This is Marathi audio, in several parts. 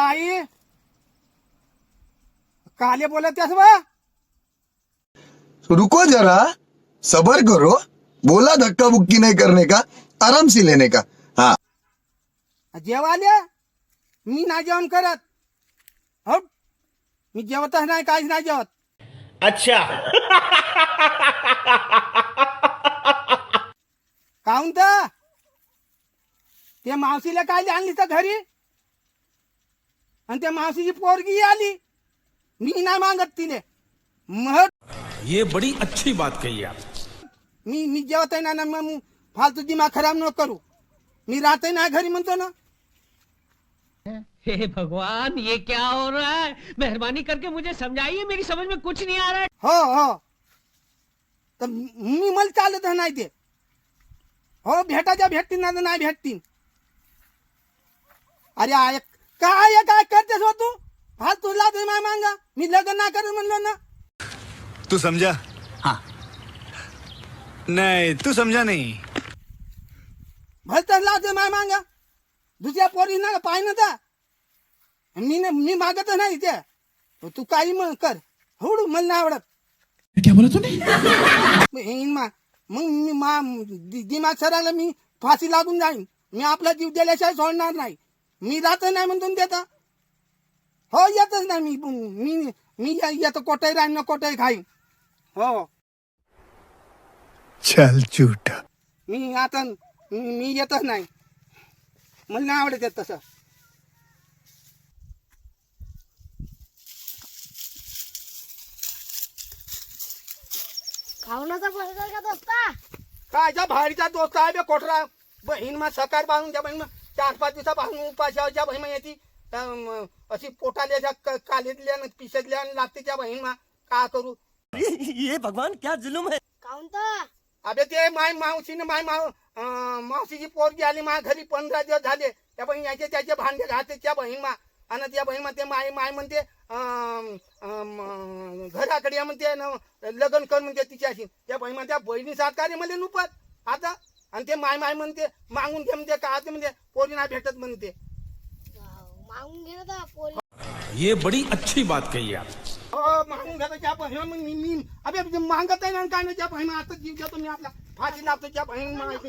आई काले बोलत त्यास बा रुको जरा सबर करो बोला धक्का बुक्की नहीं करने का आराम से लेने का। हाँ। जेवाल्या मी नाही जेवण करत। हो मी जेवतच नाही काहीच नाही जेवत। अच्छा। काहून तर ते मावशीला काय आणली तर घरी। आणि त्या मावशीची पोरगी आली. मी नाही मागत तिने. मग ये बड़ी अच्छी बात कही आप। मी मी जेवत आहे ना ना मग फालतू दिमाग खराब न करू. मी राहते ना घरी म्हणतो ना. हे भगवान ये क्या हो रहा है? मेहरबानी करके मुझे समझाइए मेरी समझ में कुछ नहीं आ रहा है। हो हो. तर मी मला चालत नाही ते. हो भेटायच्या भेटतील ना तर नाही भेटतील. अरे आय काय काय करतेस हो तू? फालतू लाज माय मांगा. मी लग्न नाही करत म्हणलं ना. तू समझा हाँ. नहीं तू समझा नहीं. भलतच लाज माय मांगा. दुसऱ्या पोरी ना पाय ना तर मी न- मी मागतच नाही ते तू काही मग कर. होडू मला नाही आवडत. मग हे मा मग मी मा दि- दिमाग सरायला मी फाशी लागून जाईन. मी आपला जीव दिल्याशिवाय सोडणार नाही. मी राहत नाही म्हणतो ना त्याचा हो येतच नाही. मी मी मी या- येतो कोटाई राहीन ना कोटाई खाईन. हो. चल झूठा. मी आता मी येतच नाही. मला नाही आवडत येत तसं. खावण्याचा का दोस्ता? कायच्या भाडीचा दोस्त आहे बे कोटरा बहीण मग सकार बांधून त्या बहीण चार पाच दिवसापासून उपाशाच्या बहीण मग येते अशी पोटाल्या कालीतल्या न पिसतल्या न लागते त्या बहीण मग का करू? काऊन तर अबे ते माय मावशीनं माय माव मावशीची पोरगी आली मा घरी पंधरा दिवस झाले. त्या बहीण याचे त्याचे भांडे घालते त्या बहीण मा आणि त्या बहीण मा ते माय माय म्हणते घराकडे या म्हणते न लग्न कर म्हणते तिच्याशी. त्या बहीण त्या बहिणी सारखाने मध्ये नुपत. आता आणि ते माय माय म्हणते मागून घे म्हणते का ते म्हणते पोरी नाही भेटत म्हणते. मागून घे ना तर पोरी. ये बड़ी अच्छी बात कही आप। हो मागून घेतो त्या बहीण मग मी मी अबे ते मागत आहे ना काय नाही त्या बहीण आता जीव देतो मी आपला. फाशी लावतो त्या बहीण माहिती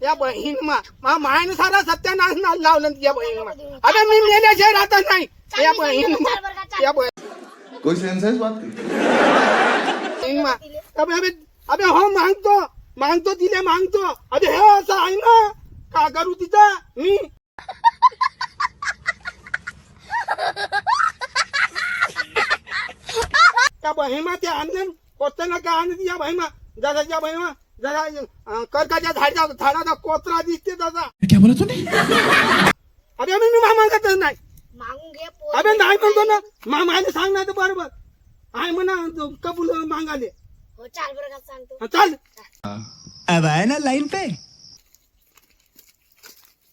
त्या बहीण मा मायने सारा सत्यानाश ना लावलं त्या बहीण मा. अबे मी मेल्याशिवाय राहतच नाही. त्या बहीण मा त्या कोई सेंस है इस बात की? बहीण मा अबे अबे अबे हो मागतो. मागतो तिला मागतो. अबे हे असं आहे ना? का करू तिचं मी? त्या बहिमा ते आणलं. कोचना का आणत या बहिमा? जरा त्या बहिमा जरा कर्काच्या झाडा झाडाचा कोचरा दिसते तसा अबे अबे मी मामागतच नाही. मागून घे पोरी. अबे नाही म्हणतो ना. मामाने सांग ना तर बरोबर. आहे म्हणा तो कबूल मागाले. चाल बरं का सांगतो हा, चाल अब आए ना लाइन पे